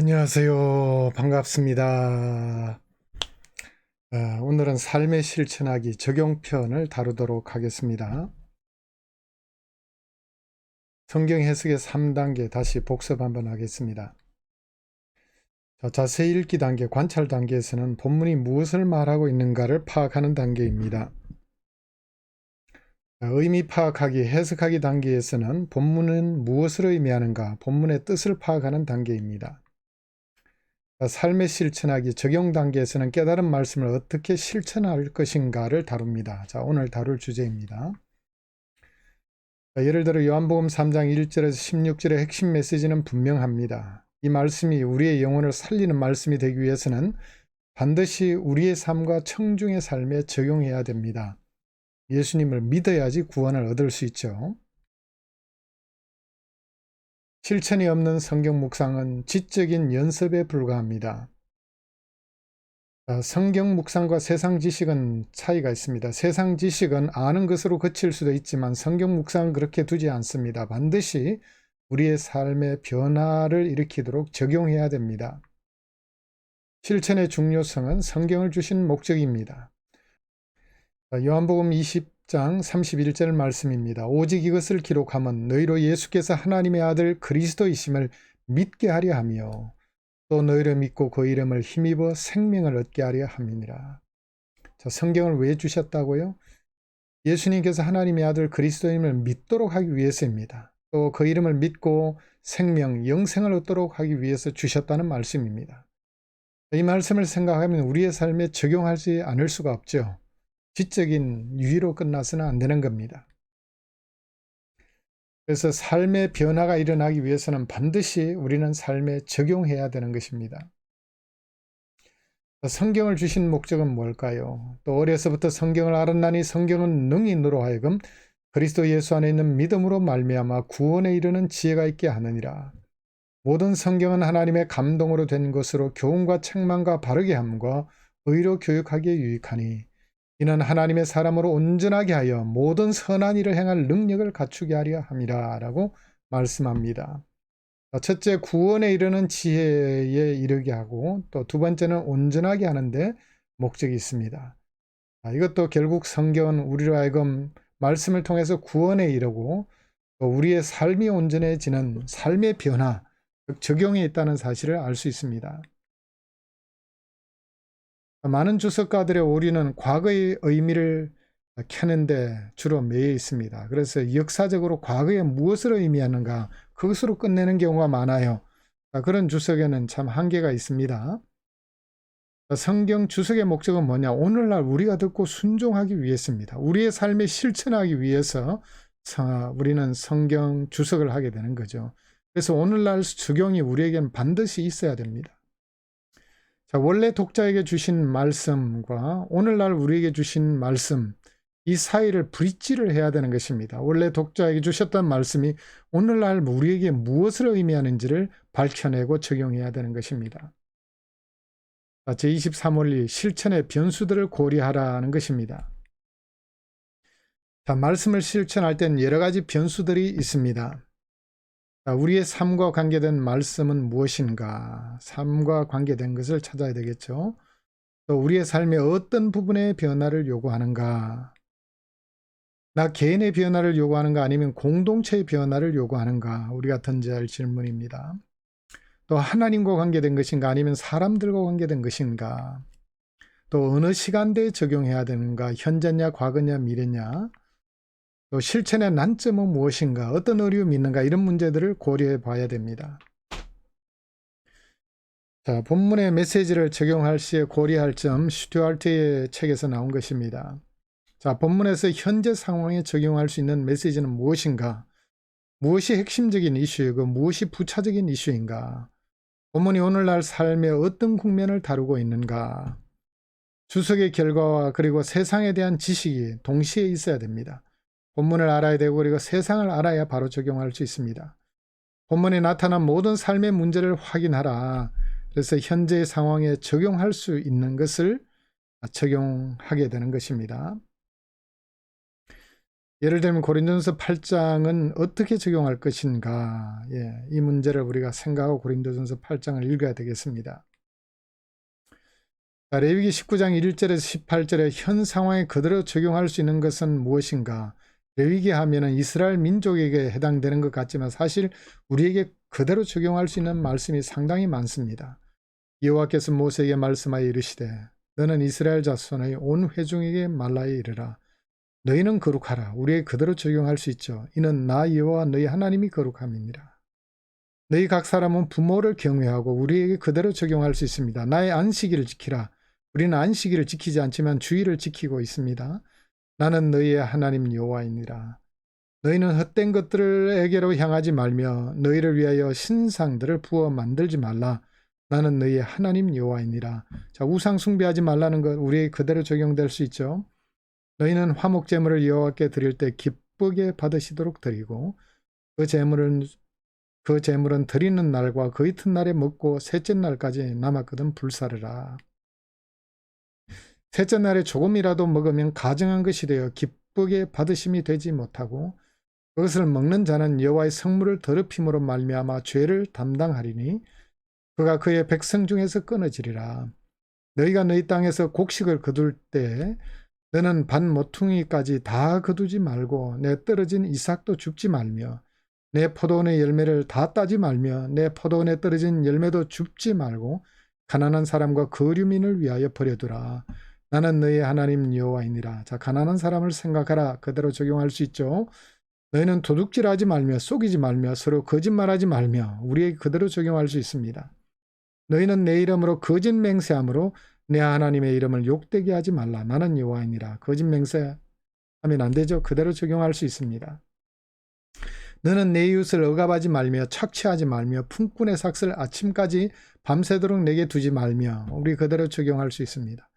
안녕하세요. 반갑습니다. 아, 오늘은 삶의 실천하기 적용편을 다루도록 하겠습니다. 성경 해석의 3단계 다시 복습 한번 하겠습니다. 자, 자세히 읽기 단계, 관찰 단계에서는 본문이 무엇을 말하고 있는가를 파악하는 단계입니다. 자, 의미 파악하기, 해석하기 단계에서는 본문은 무엇을 의미하는가, 본문의 뜻을 파악하는 단계입니다. 삶의 실천하기 적용 단계에서는 깨달은 말씀을 어떻게 실천할 것인가를 다룹니다. 자, 오늘 다룰 주제입니다. 자, 예를 들어 요한복음 3장 1절에서 16절의 핵심 메시지는 분명합니다. 이 말씀이 우리의 영혼을 살리는 말씀이 되기 위해서는 반드시 우리의 삶과 청중의 삶에 적용해야 됩니다. 예수님을 믿어야지 구원을 얻을 수 있죠. 실천이 없는 성경 묵상은 지적인 연습에 불과합니다. 성경 묵상과 세상 지식은 차이가 있습니다. 세상 지식은 아는 것으로 그칠 수도 있지만 성경 묵상은 그렇게 두지 않습니다. 반드시 우리의 삶의 변화를 일으키도록 적용해야 됩니다. 실천의 중요성은 성경을 주신 목적입니다. 요한복음 20 장 31절 말씀입니다. 오직 이것을 기록하면 너희로 예수께서 하나님의 아들 그리스도이심을 믿게 하려 하며 또 너희를 믿고 그 이름을 힘입어 생명을 얻게 하려 함이니라. 자, 성경을 왜 주셨다고요? 예수님께서 하나님의 아들 그리스도임을 믿도록 하기 위해서입니다. 또 그 이름을 믿고 생명, 영생을 얻도록 하기 위해서 주셨다는 말씀입니다. 이 말씀을 생각하면 우리의 삶에 적용하지 않을 수가 없죠. 지적인 유의로 끝나서는 안 되는 겁니다. 그래서 삶의 변화가 일어나기 위해서는 반드시 우리는 삶에 적용해야 되는 것입니다. 성경을 주신 목적은 뭘까요? 또 어려서부터 성경을 알았나니 성경은 능인으로 하여금 그리스도 예수 안에 있는 믿음으로 말미암아 구원에 이르는 지혜가 있게 하느니라. 모든 성경은 하나님의 감동으로 된 것으로 교훈과 책망과 바르게 함과 의로 교육하기에 유익하니 이는 하나님의 사람으로 온전하게 하여 모든 선한 일을 행할 능력을 갖추게 하려 함이라 라고 말씀합니다. 첫째 구원에 이르는 지혜에 이르게 하고 또 두 번째는 온전하게 하는데 목적이 있습니다. 이것도 결국 성경은 우리로 하여금 말씀을 통해서 구원에 이르고 또 우리의 삶이 온전해지는 삶의 변화, 적용에 있다는 사실을 알 수 있습니다. 많은 주석가들의 오리는 과거의 의미를 캐는데 주로 매여 있습니다. 그래서 역사적으로 과거에 무엇을 의미하는가 그것으로 끝내는 경우가 많아요. 그런 주석에는 참 한계가 있습니다. 성경 주석의 목적은 뭐냐? 오늘날 우리가 듣고 순종하기 위해서입니다. 우리의 삶에 실천하기 위해서 우리는 성경 주석을 하게 되는 거죠. 그래서 오늘날 적용이 우리에게는 반드시 있어야 됩니다. 자, 원래 독자에게 주신 말씀과 오늘날 우리에게 주신 말씀, 이 사이를 브릿지를 해야 되는 것입니다. 원래 독자에게 주셨던 말씀이 오늘날 우리에게 무엇을 의미하는지를 밝혀내고 적용해야 되는 것입니다. 제23원리 실천의 변수들을 고려하라는 것입니다. 자, 말씀을 실천할 땐 여러 가지 변수들이 있습니다. 우리의 삶과 관계된 말씀은 무엇인가? 삶과 관계된 것을 찾아야 되겠죠. 또 우리의 삶의 어떤 부분의 변화를 요구하는가? 나 개인의 변화를 요구하는가 아니면 공동체의 변화를 요구하는가? 우리가 던져야 할 질문입니다. 또 하나님과 관계된 것인가 아니면 사람들과 관계된 것인가? 또 어느 시간대에 적용해야 되는가? 현재냐, 과거냐, 미래냐? 또 실천의 난점은 무엇인가, 어떤 어려움이 있는가 이런 문제들을 고려해 봐야 됩니다. 자, 본문의 메시지를 적용할 시에 고려할 점 슈튜알트의 책에서 나온 것입니다. 자, 본문에서 현재 상황에 적용할 수 있는 메시지는 무엇인가? 무엇이 핵심적인 이슈이고 무엇이 부차적인 이슈인가? 본문이 오늘날 삶의 어떤 국면을 다루고 있는가? 주석의 결과와 그리고 세상에 대한 지식이 동시에 있어야 됩니다. 본문을 알아야 되고 그리고 세상을 알아야 바로 적용할 수 있습니다. 본문에 나타난 모든 삶의 문제를 확인하라. 그래서 현재의 상황에 적용할 수 있는 것을 적용하게 되는 것입니다. 예를 들면 고린도전서 8장은 어떻게 적용할 것인가? 예, 이 문제를 우리가 생각하고 고린도전서 8장을 읽어야 되겠습니다. 자, 레위기 19장 1절에서 18절에 현 상황에 그대로 적용할 수 있는 것은 무엇인가? 레위기 하면은 이스라엘 민족에게 해당되는 것 같지만 사실 우리에게 그대로 적용할 수 있는 말씀이 상당히 많습니다. 여호와께서 모세에게 말씀하여 이르시되 너는 이스라엘 자손의 온 회중에게 말라에 이르라 너희는 거룩하라 우리에게 그대로 적용할 수 있죠. 이는 나 여호와 너희 하나님이 거룩함이니라. 너희 각 사람은 부모를 경외하고 우리에게 그대로 적용할 수 있습니다. 나의 안식일을 지키라. 우리는 안식일을 지키지 않지만 주의를 지키고 있습니다. 나는 너희의 하나님 여호와이니라. 너희는 헛된 것들에게로 향하지 말며 너희를 위하여 신상들을 부어 만들지 말라. 나는 너희의 하나님 여호와이니라. 자, 우상 숭배하지 말라는 것 우리에게 그대로 적용될 수 있죠. 너희는 화목 제물을 여호와께 드릴 때 기쁘게 받으시도록 드리고 그 제물은 그 제물은 드리는 날과 그 이튿날에 먹고 셋째 날까지 남았거든 불사르라. 셋째 날에 조금이라도 먹으면 가정한 것이 되어 기쁘게 받으심이 되지 못하고 그것을 먹는 자는 여호와의 성물을 더럽힘으로 말미암아 죄를 담당하리니 그가 그의 백성 중에서 끊어지리라. 너희가 너희 땅에서 곡식을 거둘 때 너는 반 모퉁이까지 다 거두지 말고 내 떨어진 이삭도 줍지 말며 내 포도원의 열매를 다 따지 말며 내 포도원에 떨어진 열매도 줍지 말고 가난한 사람과 거류민을 위하여 버려두라. 나는 너희 하나님 여호와이니라. 자, 가난한 사람을 생각하라. 그대로 적용할 수 있죠. 너희는 도둑질하지 말며 속이지 말며 서로 거짓말하지 말며 우리에게 그대로 적용할 수 있습니다. 너희는 내 이름으로 거짓 맹세함으로 내 하나님의 이름을 욕되게 하지 말라. 나는 여호와이니라. 거짓 맹세하면 안 되죠. 그대로 적용할 수 있습니다. 너는 내 이웃을 억압하지 말며 착취하지 말며 품꾼의 삭슬 아침까지 밤새도록 내게 두지 말며 우리 그대로 적용할 수 있습니다.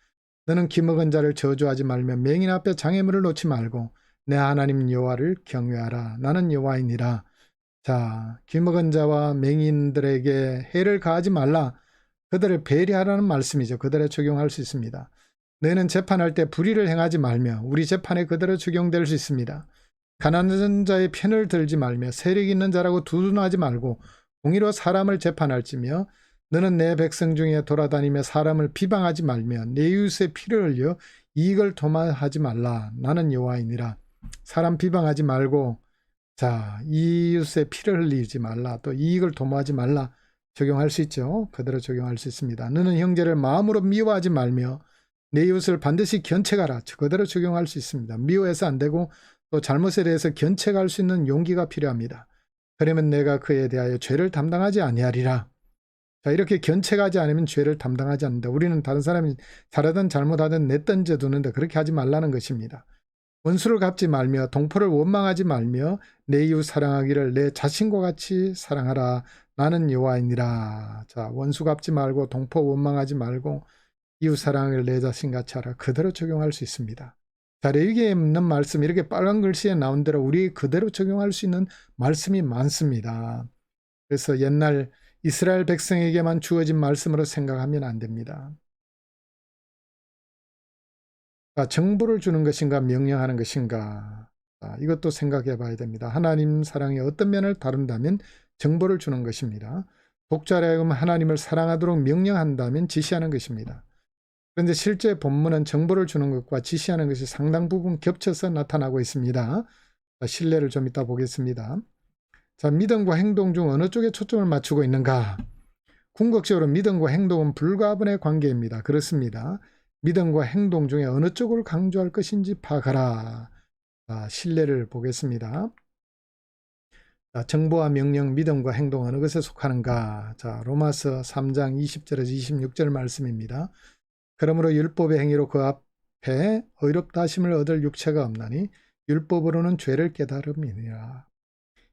너는 기먹은 자를 저주하지 말며 맹인 앞에 장애물을 놓지 말고 내 하나님 여호와를 경외하라. 나는 여호와이니라. 자, 기먹은 자와 맹인들에게 해를 가하지 말라. 그들을 배려하라는 말씀이죠. 그들에 적용할 수 있습니다. 너는 재판할 때 불의를 행하지 말며 우리 재판에 그대로 적용될 수 있습니다. 가난한 자의 편을 들지 말며 세력 있는 자라고 두둔하지 말고 공의로 사람을 재판할지며 너는 내 백성 중에 돌아다니며 사람을 비방하지 말며 내 이웃의 피를 흘려 이익을 도마하지 말라. 나는 여호와이니라. 사람 비방하지 말고 자 이웃의 피를 흘리지 말라. 또 이익을 도모하지 말라. 적용할 수 있죠. 그대로 적용할 수 있습니다. 너는 형제를 마음으로 미워하지 말며 내 이웃을 반드시 견책하라. 그대로 적용할 수 있습니다. 미워해서 안 되고 또 잘못에 대해서 견책할 수 있는 용기가 필요합니다. 그러면 내가 그에 대하여 죄를 담당하지 아니하리라. 자, 이렇게 견책하지 않으면 죄를 담당하지 않는다. 우리는 다른 사람이 잘하든 잘못하든 내던져 두는데 그렇게 하지 말라는 것입니다. 원수를 갚지 말며 동포를 원망하지 말며 내 이웃 사랑하기를 내 자신과 같이 사랑하라. 나는 여호와이니라. 자, 원수 갚지 말고 동포 원망하지 말고 이웃 사랑을 내 자신같이 하라. 그대로 적용할 수 있습니다. 자, 레위기에 있는 말씀 이렇게 빨간 글씨에 나온 대로 우리 그대로 적용할 수 있는 말씀이 많습니다. 그래서 옛날 이스라엘 백성에게만 주어진 말씀으로 생각하면 안 됩니다. 자, 정보를 주는 것인가 명령하는 것인가 자, 이것도 생각해 봐야 됩니다. 하나님 사랑의 어떤 면을 다룬다면 정보를 주는 것입니다. 독자라 하여금 하나님을 사랑하도록 명령한다면 지시하는 것입니다. 그런데 실제 본문은 정보를 주는 것과 지시하는 것이 상당 부분 겹쳐서 나타나고 있습니다. 신뢰를 좀 이따 보겠습니다. 자, 믿음과 행동 중 어느 쪽에 초점을 맞추고 있는가? 궁극적으로 믿음과 행동은 불가분의 관계입니다. 그렇습니다. 믿음과 행동 중에 어느 쪽을 강조할 것인지 파악하라. 자, 신뢰를 보겠습니다. 자, 정보와 명령, 믿음과 행동 어느 것에 속하는가? 자, 로마서 3장 20절에서 26절 말씀입니다. 그러므로 율법의 행위로 그 앞에 의롭다 하심을 얻을 육체가 없나니 율법으로는 죄를 깨달음이니라.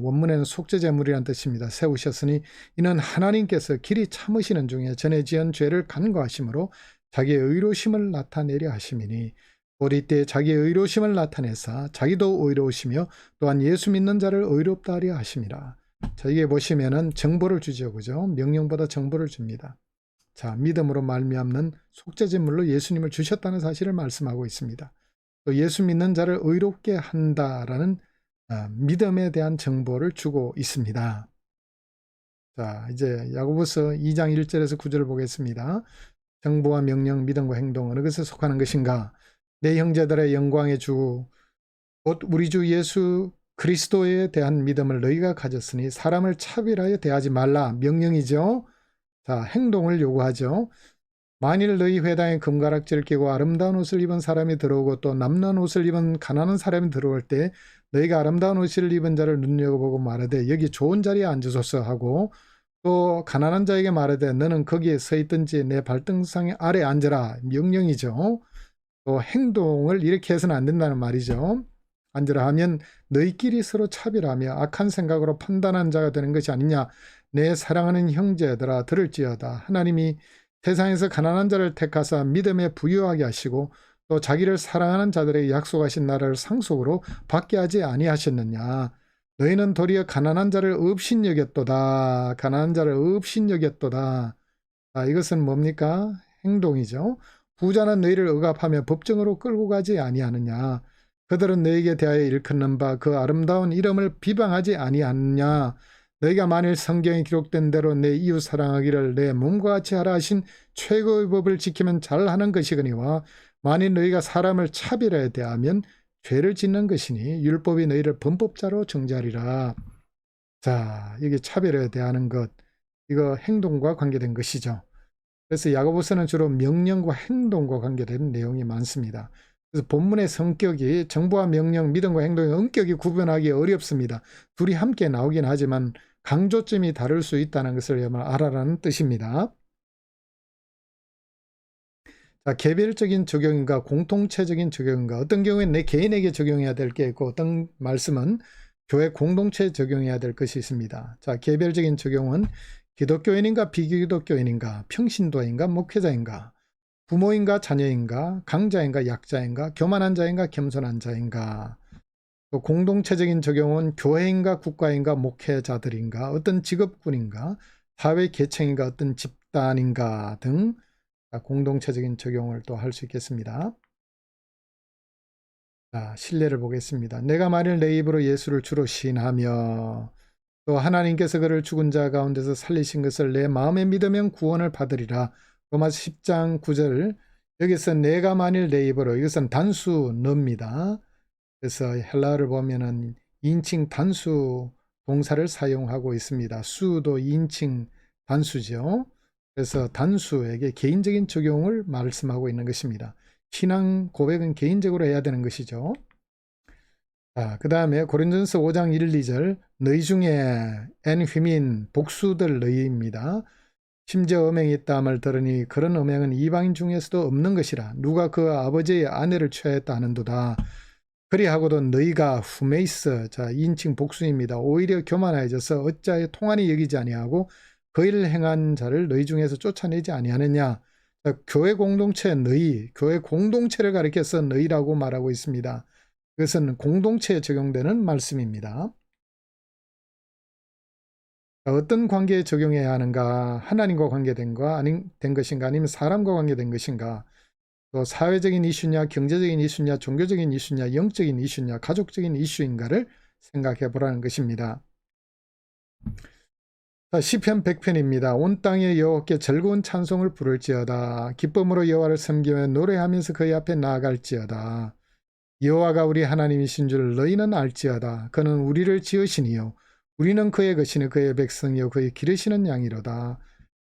원문에는 속죄제물이라는 뜻입니다. 세우셨으니 이는 하나님께서 길이 참으시는 중에 전에 지은 죄를 간과하심으로 자기의 의로심을 나타내려 하심이니 우리 때 자기의 의로심을 나타내사 자기도 의로우시며 또한 예수 믿는 자를 의롭다 하려 하심이라. 자, 이게 보시면은 정보를 주죠. 그죠? 명령보다 정보를 줍니다. 자, 믿음으로 말미암는 속죄제물로 예수님을 주셨다는 사실을 말씀하고 있습니다. 또 예수 믿는 자를 의롭게 한다라는 아, 믿음에 대한 정보를 주고 있습니다. 자, 이제 야고보서 2장 1절에서 9절을 보겠습니다. 정보와 명령, 믿음과 행동 어느 것에 속하는 것인가? 내 형제들의 영광의 주, 곧 우리 주 예수 그리스도에 대한 믿음을 너희가 가졌으니 사람을 차별하여 대하지 말라. 명령이죠. 자, 행동을 요구하죠. 만일 너희 회당에 금가락지를 끼고 아름다운 옷을 입은 사람이 들어오고 또 남는 옷을 입은 가난한 사람이 들어올 때 너희가 아름다운 옷을 입은 자를 눈여겨보고 말하되 여기 좋은 자리에 앉으소서 하고 또 가난한 자에게 말하되 너는 거기에 서 있든지 내 발등상 아래 앉으라 명령이죠. 또 행동을 이렇게 해서는 안 된다는 말이죠. 앉으라 하면 너희끼리 서로 차별하며 악한 생각으로 판단한 자가 되는 것이 아니냐. 내 사랑하는 형제들아 들을지어다. 하나님이 세상에서 가난한 자를 택하사 믿음에 부유하게 하시고 또 자기를 사랑하는 자들에게 약속하신 나라를 상속으로 받게 하지 아니하셨느냐. 너희는 도리어 가난한 자를 없인 여겼도다. 가난한 자를 없인 여겼도다. 아, 이것은 뭡니까? 행동이죠. 부자는 너희를 억압하며 법정으로 끌고 가지 아니하느냐. 그들은 너에게 대하여 일컫는 바 그 아름다운 이름을 비방하지 아니하느냐. 너희가 만일 성경에 기록된 대로 내 이웃 사랑하기를 내 몸과 같이 하라 하신 최고의 법을 지키면 잘하는 것이거니와 만일 너희가 사람을 차별하여 대하면 죄를 짓는 것이니 율법이 너희를 범법자로 정죄하리라. 자, 이게 차별에 대하는 것, 이거 행동과 관계된 것이죠. 그래서 야고보서는 주로 명령과 행동과 관계된 내용이 많습니다. 그래서 본문의 성격이 정보와 명령, 믿음과 행동의 엄격히 구분하기 어렵습니다. 둘이 함께 나오긴 하지만 강조점이 다를 수 있다는 것을 알아라는 뜻입니다. 자, 개별적인 적용인가 공통체적인 적용인가 어떤 경우에는 내 개인에게 적용해야 될 게 있고 어떤 말씀은 교회 공동체에 적용해야 될 것이 있습니다. 자, 개별적인 적용은 기독교인인가 비기독교인인가 평신도인가 목회자인가 부모인가 자녀인가 강자인가 약자인가 교만한 자인가 겸손한 자인가 또 공동체적인 적용은 교회인가 국가인가 목회자들인가 어떤 직업군인가 사회 계층인가 어떤 집단인가 등 공동체적인 적용을 또 할 수 있겠습니다. 자, 신뢰를 보겠습니다. 내가 만일 내 입으로 예수를 주로 시인하며 또 하나님께서 그를 죽은 자 가운데서 살리신 것을 내 마음에 믿으면 구원을 받으리라. 로마서 10장 9절 여기서 내가 만일 내 입으로 이것은 단수 너입니다. 그래서 헬라어를 보면은 인칭 단수 동사를 사용하고 있습니다. 수도 인칭 단수죠. 그래서 단수에게 개인적인 적용을 말씀하고 있는 것입니다. 신앙 고백은 개인적으로 해야 되는 것이죠. 자, 그 다음에 고린전서 5장 1, 2절 너희 중에 엔 휘민 복수들 너희입니다. 심지어 음행이 있다 함을 들으니 그런 음행은 이방인 중에서도 없는 것이라 누가 그 아버지의 아내를 취하였다 하는도다. 그리하고도 너희가 후메이스 자 인칭 복수입니다. 오히려 교만해져서 어찌하여 통한이 여기지 아니하고 그 일을 행한 자를 너희 중에서 쫓아내지 아니하느냐. 자, 교회 공동체 너희, 교회 공동체를 가리켜서 너희라고 말하고 있습니다. 그것은 공동체에 적용되는 말씀입니다. 어떤 관계에 적용해야 하는가? 하나님과 관계된가 아닌 된 것인가? 아니면 사람과 관계된 것인가? 또 사회적인 이슈냐, 경제적인 이슈냐, 종교적인 이슈냐, 영적인 이슈냐, 가족적인 이슈인가를 생각해 보라는 것입니다. 자, 시편 100편입니다. 온 땅에 여호와께 즐거운 찬송을 부를지어다. 기쁨으로 여호와를 섬기며 노래하면서 그의 앞에 나아갈지어다. 여호와가 우리 하나님이신 줄 너희는 알지어다. 그는 우리를 지으시니요 우리는 그의 것이니 그의 백성이요 그의 기르시는 양이로다.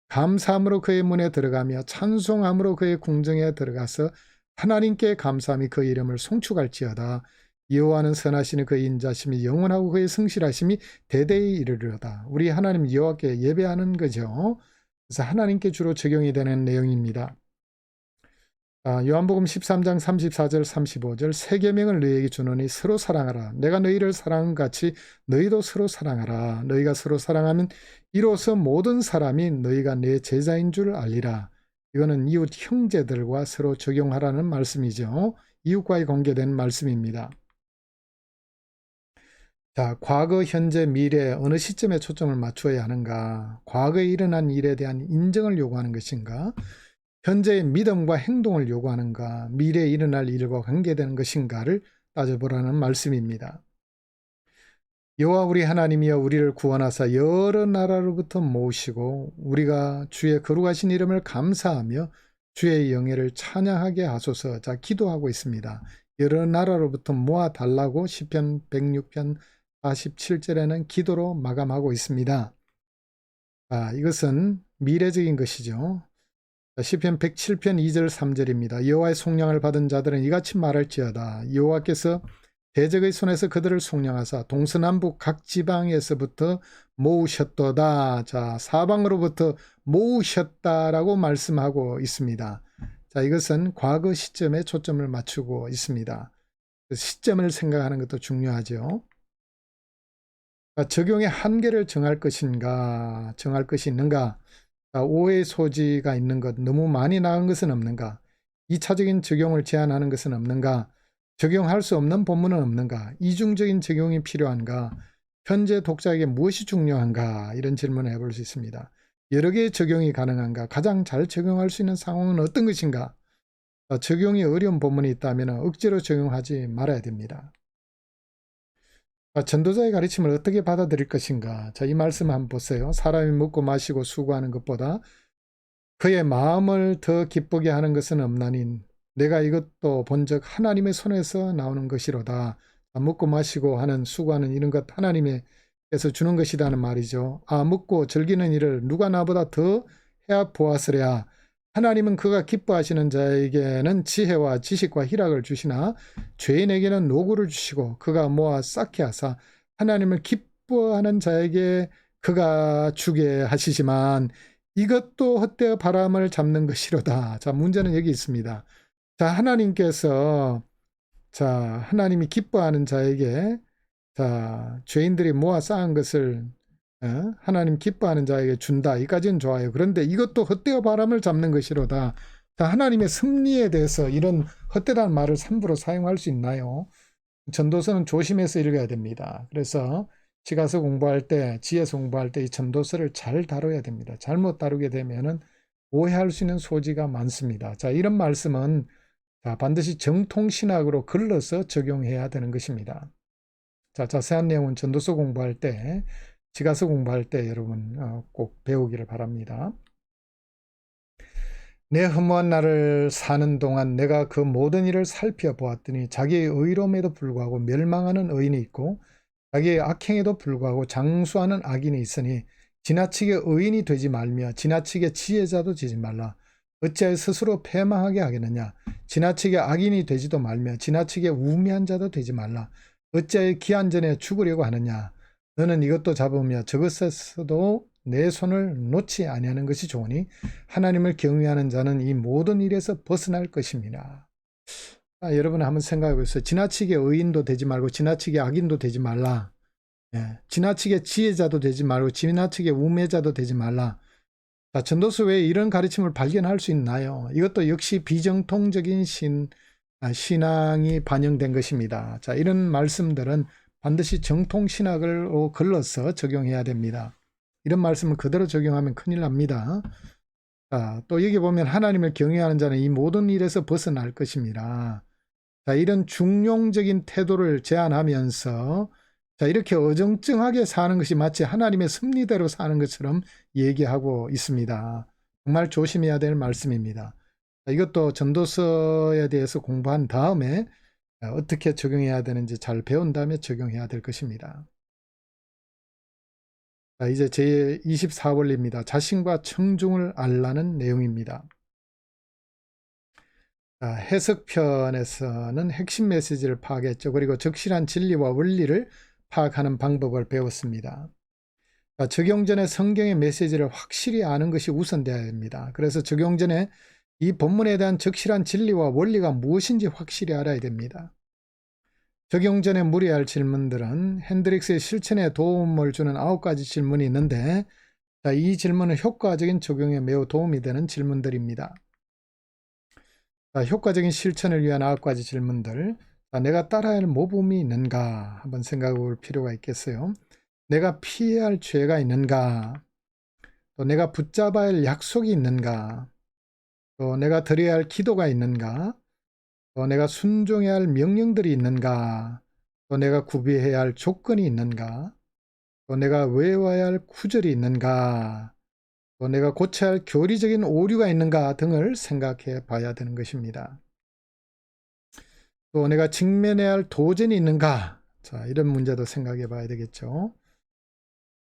감사함으로 그의 문에 들어가며 찬송함으로 그의 궁정에 들어가서 하나님께 감사함이 그 이름을 송축할지어다. 여호와는 선하시니 그의 인자심이 영원하고 그의 성실하심이 대대에 이르리로다. 우리 하나님 여호와께 예배하는 거죠. 그래서 하나님께 주로 적용이 되는 내용입니다. 아, 요한복음 13장 34절 35절 세 계명을 너희에게 주노니 서로 사랑하라 내가 너희를 사랑한 같이 너희도 서로 사랑하라 너희가 서로 사랑하면 이로써 모든 사람이 너희가 내 제자인 줄 알리라 이거는 이웃 형제들과 서로 적용하라는 말씀이죠 이웃과의 관계된 말씀입니다 자 과거 현재 미래 어느 시점에 초점을 맞추어야 하는가 과거에 일어난 일에 대한 인정을 요구하는 것인가 현재의 믿음과 행동을 요구하는가, 미래에 일어날 일과 관계되는 것인가를 따져보라는 말씀입니다. 여호와 우리 하나님이여 우리를 구원하사 여러 나라로부터 모으시고 우리가 주의 거룩하신 이름을 감사하며 주의 영예를 찬양하게 하소서. 자 기도하고 있습니다. 여러 나라로부터 모아 달라고 시편 106편 47절에는 기도로 마감하고 있습니다. 아, 이것은 미래적인 것이죠. 시편 107편 2절 3절입니다. 여호와의 속량을 받은 자들은 이같이 말할지어다. 여호와께서 대적의 손에서 그들을 속량하사 동서남북 각 지방에서부터 모으셨도다. 자, 사방으로부터 모으셨다라고 말씀하고 있습니다. 자, 이것은 과거 시점에 초점을 맞추고 있습니다. 그 시점을 생각하는 것도 중요하죠. 적용의 한계를 정할 것인가, 정할 것이 있는가, 오해 소지가 있는 것, 너무 많이 나간 것은 없는가? 2차적인 적용을 제한하는 것은 없는가? 적용할 수 없는 본문은 없는가? 이중적인 적용이 필요한가? 현재 독자에게 무엇이 중요한가? 이런 질문을 해볼 수 있습니다. 여러 개의 적용이 가능한가? 가장 잘 적용할 수 있는 상황은 어떤 것인가? 적용이 어려운 본문이 있다면 억지로 적용하지 말아야 됩니다. 아, 전도자의 가르침을 어떻게 받아들일 것인가? 자, 이 말씀 한번 보세요. 사람이 먹고 마시고 수고하는 것보다 그의 마음을 더 기쁘게 하는 것은 없나니 내가 이것도 본적 하나님의 손에서 나오는 것이로다. 아, 먹고 마시고 하는 수고하는 이런 것 하나님께서 주는 것이라는 말이죠. 아, 먹고 즐기는 일을 누가 나보다 더 해야 보았으랴. 하나님은 그가 기뻐하시는 자에게는 지혜와 지식과 희락을 주시나 죄인에게는 노구를 주시고 그가 모아 쌓게 하사 하나님을 기뻐하는 자에게 그가 주게 하시지만 이것도 헛되어 바람을 잡는 것이로다. 자, 문제는 여기 있습니다. 자, 하나님께서 자, 하나님이 기뻐하는 자에게 자, 죄인들이 모아 쌓은 것을 어? 하나님 기뻐하는 자에게 준다. 이까지는 좋아요. 그런데 이것도 헛되어 바람을 잡는 것이로다. 자, 하나님의 섭리에 대해서 이런 헛되다는 말을 삼부로 사용할 수 있나요? 전도서는 조심해서 읽어야 됩니다. 그래서 지가서 공부할 때, 지혜서 공부할 때 이 전도서를 잘 다뤄야 됩니다. 잘못 다루게 되면은 오해할 수 있는 소지가 많습니다. 자, 이런 말씀은 자, 반드시 정통신학으로 걸러서 적용해야 되는 것입니다. 자, 자세한 내용은 전도서 공부할 때 지가서 공부할 때 여러분 어, 꼭 배우기를 바랍니다. 내 허무한 날을 사는 동안 내가 그 모든 일을 살펴보았더니 자기의 의로움에도 불구하고 멸망하는 의인이 있고 자기의 악행에도 불구하고 장수하는 악인이 있으니 지나치게 의인이 되지 말며 지나치게 지혜자도 되지 말라. 어찌하여 스스로 패망하게 하겠느냐. 지나치게 악인이 되지도 말며 지나치게 우매한 자도 되지 말라. 어찌하여 기한 전에 죽으려고 하느냐. 너는 이것도 잡으며 저것에서도 내 손을 놓지 아니하는 것이 좋으니 하나님을 경외하는 자는 이 모든 일에서 벗어날 것입니다. 아, 여러분 한번 생각해 보세요. 지나치게 의인도 되지 말고 지나치게 악인도 되지 말라. 예, 지나치게 지혜자도 되지 말고 지나치게 우매자도 되지 말라. 자, 전도서 외에 이런 가르침을 발견할 수 있나요? 이것도 역시 비정통적인 신, 아, 신앙이 반영된 것입니다. 자, 이런 말씀들은 반드시 정통 신학을 걸러서 적용해야 됩니다. 이런 말씀을 그대로 적용하면 큰일 납니다. 자, 또 여기 보면 하나님을 경외하는 자는 이 모든 일에서 벗어날 것입니다. 자, 이런 중용적인 태도를 제안하면서 자, 이렇게 어정쩡하게 사는 것이 마치 하나님의 섭리대로 사는 것처럼 얘기하고 있습니다. 정말 조심해야 될 말씀입니다. 자, 이것도 전도서에 대해서 공부한 다음에 어, 어떻게 적용해야 되는지 잘 배운 다음에 적용해야 될 것입니다. 자, 이제 제 24원리입니다. 자신과 청중을 알라는 내용입니다. 자, 해석편에서는 핵심 메시지를 파악했죠. 그리고 적실한 진리와 원리를 파악하는 방법을 배웠습니다. 자, 적용 전에 성경의 메시지를 확실히 아는 것이 우선되어야 됩니다. 그래서 적용 전에 이 본문에 대한 적실한 진리와 원리가 무엇인지 확실히 알아야 됩니다. 적용 전에 무리할 질문들은 핸드릭스의 실천에 도움을 주는 아홉 가지 질문이 있는데 자, 이 질문은 효과적인 적용에 매우 도움이 되는 질문들입니다. 자, 효과적인 실천을 위한 아홉 가지 질문들. 자, 내가 따라야 할 모범이 있는가 한번 생각해 볼 필요가 있겠어요. 내가 피해야 할 죄가 있는가? 또 내가 붙잡아야 할 약속이 있는가? 또 내가 드려야 할 기도가 있는가? 또 내가 순종해야 할 명령들이 있는가? 또 내가 구비해야 할 조건이 있는가? 또 내가 외워야 할 구절이 있는가? 또 내가 고쳐야 할 교리적인 오류가 있는가 등을 생각해 봐야 되는 것입니다. 또 내가 직면해야 할 도전이 있는가? 자, 이런 문제도 생각해 봐야 되겠죠.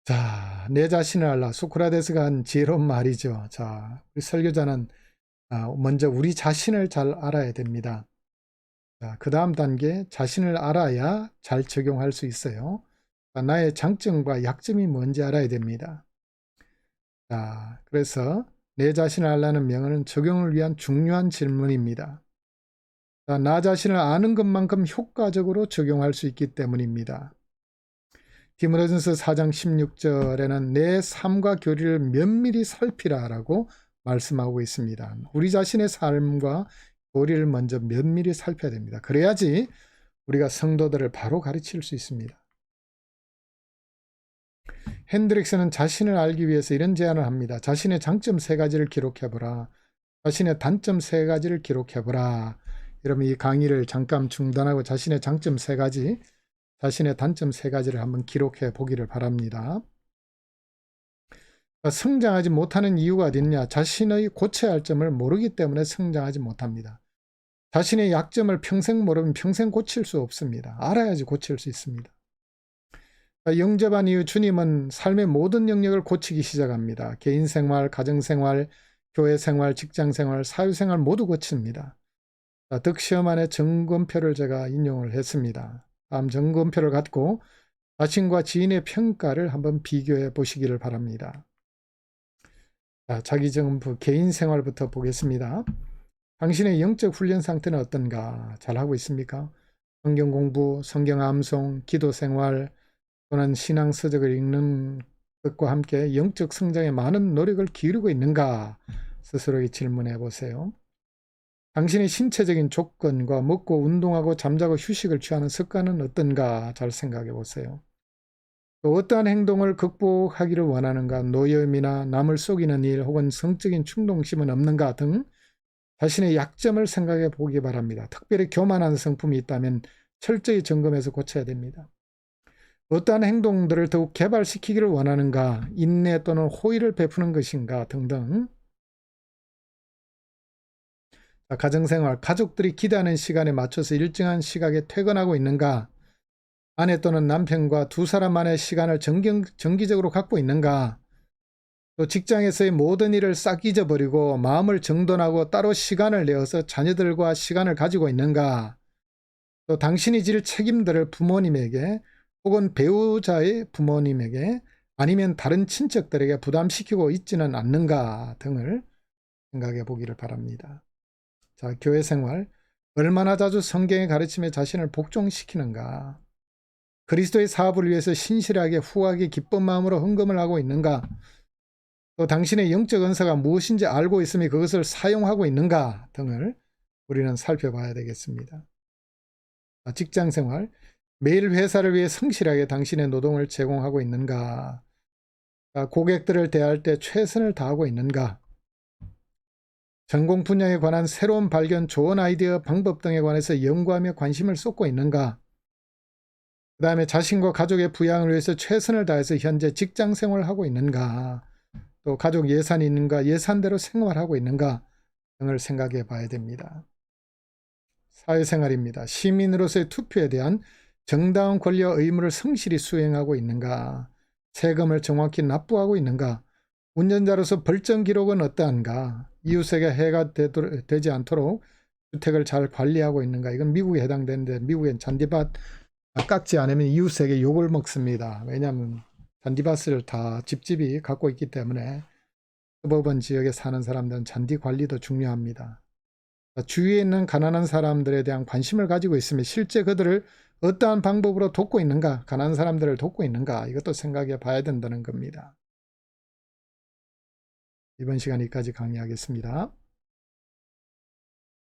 자, 내 자신을 알라. 소크라테스가 한 지혜로운 말이죠. 자, 우리 설교자는 아, 먼저 우리 자신을 잘 알아야 됩니다. 자, 그 다음 단계 자신을 알아야 잘 적용할 수 있어요. 자, 나의 장점과 약점이 뭔지 알아야 됩니다. 자, 그래서 내 자신을 알라는 명언은 적용을 위한 중요한 질문입니다. 자, 나 자신을 아는 것만큼 효과적으로 적용할 수 있기 때문입니다. 디모데전서 4장 16절에는 내 삶과 교리를 면밀히 살피라라고 말씀하고 있습니다. 우리 자신의 삶과 교리를 먼저 면밀히 살펴야 됩니다. 그래야지 우리가 성도들을 바로 가르칠 수 있습니다. 핸드릭스는 자신을 알기 위해서 이런 제안을 합니다. 자신의 장점 세 가지를 기록해보라. 자신의 단점 세 가지를 기록해보라. 이러면 이 강의를 잠깐 중단하고 자신의 장점 세 가지, 자신의 단점 세 가지를 한번 기록해 보기를 바랍니다. 성장하지 못하는 이유가 어딨냐? 자신의 고쳐야 할 점을 모르기 때문에 성장하지 못합니다. 자신의 약점을 평생 모르면 평생 고칠 수 없습니다. 알아야지 고칠 수 있습니다. 영접한 이후 주님은 삶의 모든 영역을 고치기 시작합니다. 개인 생활, 가정 생활, 교회 생활, 직장 생활, 사회 생활 모두 고칩니다. 득시험안의 점검표를 제가 인용을 했습니다. 다음 점검표를 갖고 자신과 지인의 평가를 한번 비교해 보시기를 바랍니다. 자, 자기 점프 개인 생활부터 보겠습니다. 당신의 영적 훈련 상태는 어떤가? 잘하고 있습니까? 성경 공부, 성경 암송, 기도 생활 또는 신앙 서적을 읽는 것과 함께 영적 성장에 많은 노력을 기울이고 있는가? 스스로에게 질문해 보세요. 당신의 신체적인 조건과 먹고 운동하고 잠자고 휴식을 취하는 습관은 어떤가? 잘 생각해 보세요. 또 어떠한 행동을 극복하기를 원하는가, 노여움이나 남을 속이는 일 혹은 성적인 충동심은 없는가 등 자신의 약점을 생각해 보기 바랍니다. 특별히 교만한 성품이 있다면 철저히 점검해서 고쳐야 됩니다. 어떠한 행동들을 더욱 개발시키기를 원하는가, 인내 또는 호의를 베푸는 것인가 등등. 가정생활, 가족들이 기대하는 시간에 맞춰서 일정한 시각에 퇴근하고 있는가, 아내 또는 남편과 두 사람만의 시간을 정경, 정기적으로 갖고 있는가? 또 직장에서의 모든 일을 싹 잊어버리고 마음을 정돈하고 따로 시간을 내어서 자녀들과 시간을 가지고 있는가? 또 당신이 질 책임들을 부모님에게 혹은 배우자의 부모님에게 아니면 다른 친척들에게 부담시키고 있지는 않는가 등을 생각해 보기를 바랍니다. 자, 교회 생활. 얼마나 자주 성경의 가르침에 자신을 복종시키는가? 그리스도의 사업을 위해서 신실하게 후하게 기쁜 마음으로 헌금을 하고 있는가? 또 당신의 영적 은사가 무엇인지 알고 있으며 그것을 사용하고 있는가 등을 우리는 살펴봐야 되겠습니다. 직장 생활, 매일 회사를 위해 성실하게 당신의 노동을 제공하고 있는가? 고객들을 대할 때 최선을 다하고 있는가? 전공 분야에 관한 새로운 발견, 좋은 아이디어, 방법 등에 관해서 연구하며 관심을 쏟고 있는가? 그 다음에 자신과 가족의 부양을 위해서 최선을 다해서 현재 직장 생활을 하고 있는가, 또 가족 예산이 있는가, 예산대로 생활하고 있는가 등을 생각해 봐야 됩니다. 사회생활입니다. 시민으로서의 투표에 대한 정당한 권리와 의무를 성실히 수행하고 있는가, 세금을 정확히 납부하고 있는가, 운전자로서 벌점 기록은 어떠한가, 이웃에게 해가 되지 않도록 주택을 잘 관리하고 있는가, 이건 미국에 해당되는데 미국엔 잔디밭 깎지 않으면 이웃에게 욕을 먹습니다. 왜냐하면 잔디밭을 다 집집이 갖고 있기 때문에 수법원 지역에 사는 사람들은 잔디 관리도 중요합니다. 주위에 있는 가난한 사람들에 대한 관심을 가지고 있으면 실제 그들을 어떠한 방법으로 돕고 있는가, 가난한 사람들을 돕고 있는가, 이것도 생각해 봐야 된다는 겁니다. 이번 시간 여기까지 강의하겠습니다.